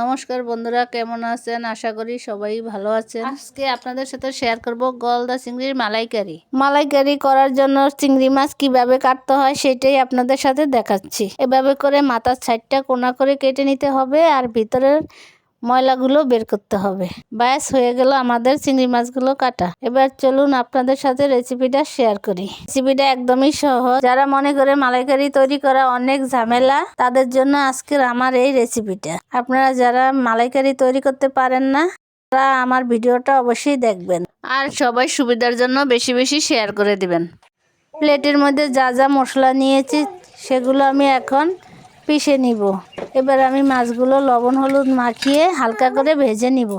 নমস্কার বন্ধুরা, কেমন আছেন? আশা করি সবাই ভালো আছেন। আজকে আপনাদের সাথে শেয়ার করব গলদা চিংড়ির মালাইকারি। মালাইকারি করার জন্য চিংড়ি মাছ কীভাবে কাটতে হয় সেটাই আপনাদের সাথে দেখাচ্ছি। এভাবে করে মাথার সাইডটা কোনা করে কেটে নিতে হবে আর ভিতরের ময়লাগুলো বের করতে হবে। ব্যাস, হয়ে গেল আমাদের চিংড়ি মাছগুলো কাটা। এবার চলুন আপনাদের সাথে রেসিপিটা শেয়ার করি। রেসিপিটা একদমই সহজ। যারা মনে করে মালাইকারি তৈরি করা অনেক ঝামেলা, তাদের জন্য আজকের আমার এই রেসিপিটা আপনারা যারা মালাইকারি তৈরি করতে পারেন না, তারা আমার ভিডিওটা অবশ্যই দেখবেন। আর সবাই সুবিধার জন্য বেশি বেশি শেয়ার করে দিবেন। প্লেটের মধ্যে যা যা মশলা নিয়েছি, সেগুলো আমি এখন পিষে নিব। এবার আমি মাছগুলো লবণ হলুদ মাখিয়ে হালকা করে ভেজে নিব।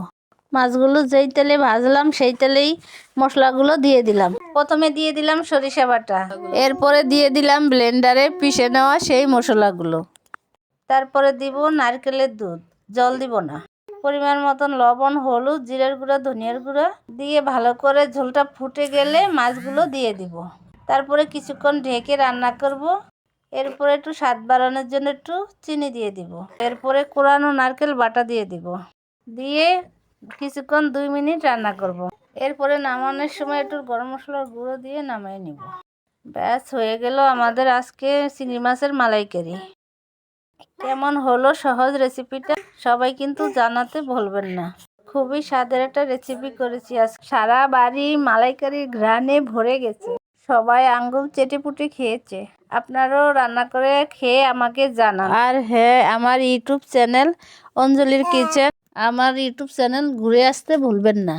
মাছগুলো যেই তেলে ভাজলাম, সেই তেলেই মশলাগুলো দিয়ে দিলাম। প্রথমে দিয়ে দিলাম সরিষা বাটা। এরপরে দিয়ে দিলাম ব্লেন্ডারে পিষে নেওয়া সেই মশলাগুলো। তারপরে দিব নারকেলের দুধ। জল দিব না। পরিমাণ মতন লবণ, হলুদ, জিরের গুঁড়া, ধনিয়ার গুঁড়া দিয়ে ভালো করে ঝোলটা ফুটে গেলে মাছগুলো দিয়ে দিব। তারপরে কিছুক্ষণ ঢেকে রান্না করব। এরপরে একটু স্বাদ বাড়ানোর জন্য একটু চিনি দিয়ে দিব। এরপরে কোরানো নারকেল বাটা দিয়ে দিব। দিয়ে কিছুক্ষণ দুই মিনিট রান্না করব। এরপরে নামানোর সময় একটু গরম মশলার গুঁড়ো দিয়ে নামিয়ে নিব। ব্যাস, হয়ে গেল আমাদের আজকে চিংড়ি মাছের মালাইকারি। কেমন হলো সহজ রেসিপিটা সবাই কিন্তু জানাতে ভুলবেন না। খুবই স্বাদের একটা রেসিপি করেছি আজ সারা বাড়ি মালাইকারির ঘ্রাণে ভরে গেছে। সবাই আঙ্গুল চেটে পুটে খেয়েছে। আপনারও রান্না করে খেয়ে আমাকে জানান। আর হ্যাঁ আমার ইউটিউব চ্যানেল অঞ্জলির কিচেন আমার ইউটিউব চ্যানেল ঘুরে আসতে ভুলবেন না।